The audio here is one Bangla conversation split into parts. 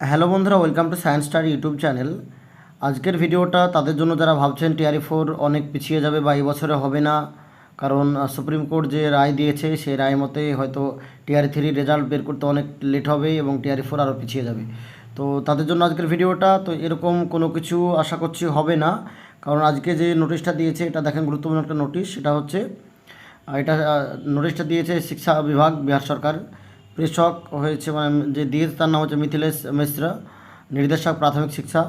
হ্যালো বন্ধুরা welcome to Science Star YouTube channel আজকের ভিডিওটা তাদের জন্য যারা ভাবছেন টিআরই ফোর অনেক পিছিয়ে যাবে বা বছরে হবে না, কারণ সুপ্রিম কোর্ট যে রায় দিয়েছে সেই রায় মতে হয়তো টিআরই থ্রি রেজাল্ট বের করতে অনেক লেট হবে এবং টিআরই ফোর আরও পিছিয়ে যাবে। তো তাদের জন্য আজকের ভিডিওটা তো এরকম কোনো কিছু আশা করছি হবে না, কারণ আজকে যে নোটিশটা দিয়েছে, এটা দেখেন গুরুত্বপূর্ণ একটা নোটিশ সেটা হচ্ছে এটা নোটিশটা দিয়েছে শিক্ষা বিভাগ, বিহার সরকার। প্রেষক হয়েছে মানে যে দিয়েছে তার নাম হচ্ছে মিথিলেশ মিশ্রা निर्देशक प्राथमिक शिक्षा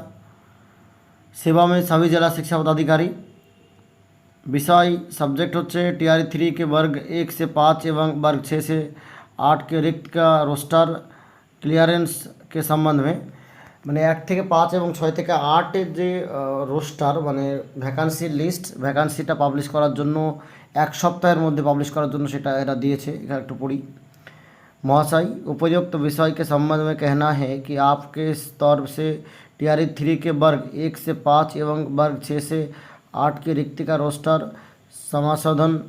सेवा में सभी जिला शिक्षा पदाधिकारी विषय सब्जेक्ट হচ্ছে টিআর থ্রি के वर्ग एक से पाँच एवं वर्ग छः से आठ के रिक्त का रोस्टर क्लियरेंस के संबंध में মানে এক থেকে পাঁচ এবং ছয় থেকে আটের যে রোস্টার মানে ভ্যাকান্সির লিস্ট ভ্যাকান্সিটা পাবলিশ করার জন্য এক সপ্তাহের মধ্যে পাবলিশ করার জন্য সেটা এরা দিয়েছে এখানে একটু পড়ি महाशय उपयुक्त विषय के संबंध में कहना है कि आपके स्तर से टीआरई थ्री के वर्ग एक से पाँच एवं वर्ग छः से आठ की रिक्ति का रोस्टर समाशोधन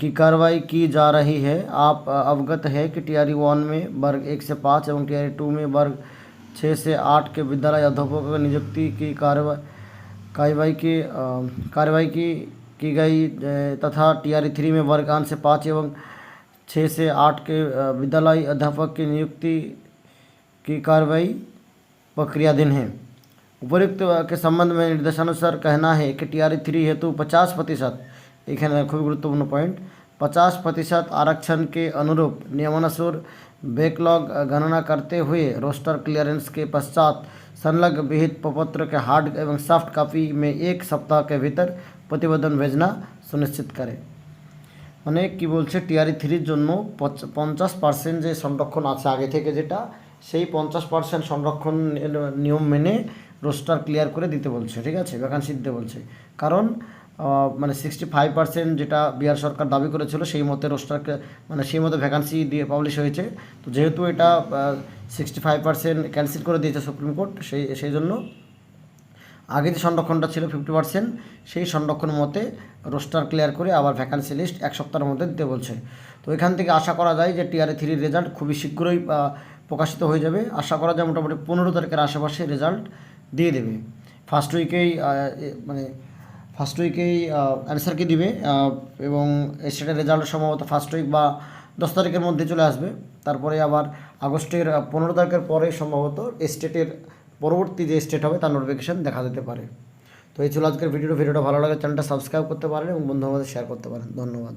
की कार्रवाई की जा रही है। आप अवगत है कि टीआरई वन में वर्ग एक से पाँच एवं टीआरई टू में वर्ग छः से आठ के विद्यालय अध्यापकों की नियुक्ति की कार्रवाई कार्रवाई की कार्रवाई की की गई तथा टीआरई थ्री में वर्ग आठ से पाँच एवं छः से आठ के विद्यालय अध्यापक की नियुक्ति की कार्रवाई प्रक्रियाधीन है। उपयुक्त के संबंध में निर्देशानुसार कहना है कि टी आर थ्री हेतु पचास प्रतिशत एक है खूब गुरुत्वपूर्ण पॉइंट, पचास प्रतिशत आरक्षण के अनुरूप नियमानुसार बैकलॉग गणना करते हुए रोस्टर क्लियरेंस के पश्चात संलग्न विहित प्रपत्र के हार्ड एवं सॉफ्ट कॉपी में एक सप्ताह के भीतर प्रतिवेदन भेजना सुनिश्चित करें। মানে কি বলছে, টিআরই থ্রির জন্য পঞ্চ- পঞ্চাশ পার্সেন্ট যে সংরক্ষণ আছে আগে থেকে যেটা, সেই পঞ্চাশ পার্সেন্ট সংরক্ষণ নিয়ম মেনে রোস্টার ক্লিয়ার করে দিতে বলছে, ঠিক আছে? ভ্যাকান্সি দিতে বলছে। কারণ মানে সিক্সটি ফাইভ পার্সেন্ট যেটা বিহার সরকার দাবি করেছিল, সেই মতে রোস্টারকে মানে সেই মতো ভ্যাকান্সি দিয়ে পাবলিশ হয়েছে। তো যেহেতু এটা সিক্সটি ফাইভ পার্সেন্ট ক্যান্সেল করে দিয়েছে সুপ্রিম কোর্ট, সেই সেই জন্য আগে যে সংরক্ষণটা ছিল ফিফটি পার্সেন্ট সেই সংরক্ষণ মতে রোস্টার ক্লিয়ার করে আবার ভ্যাকান্সি লিস্ট এক সপ্তাহের মধ্যে দিতে বলছে। তো এখান থেকে আশা করা যায় যে টিআরএ থ্রির রেজাল্ট খুবই শীঘ্রই প্রকাশিত হয়ে যাবে। আশা করা যায় মোটামুটি পনেরো তারিখের আশেপাশে রেজাল্ট দিয়ে দেবে। ফার্স্ট উইকেই মানে ফার্স্ট উইকেই অ্যান্সার কি দিবে? এবং সেটার রেজাল্ট সম্ভবত ফার্স্ট উইক বা দশ তারিখের মধ্যে চলে আসবে। তারপরে আবার আগস্টের পনেরো তারিখের পরে সম্ভবত স্টেটের পরবর্তী যে স্টেট হবে তার নোটিফিকেশান দেখা যেতে পারে। তো এই ছিল আজকের ভিডিও ভিডিওটা ভালো লাগে চ্যানেলটা সাবস্ক্রাইব করতে পারেন এবং বন্ধু আমাদের শেয়ার করতে পারেন। ধন্যবাদ।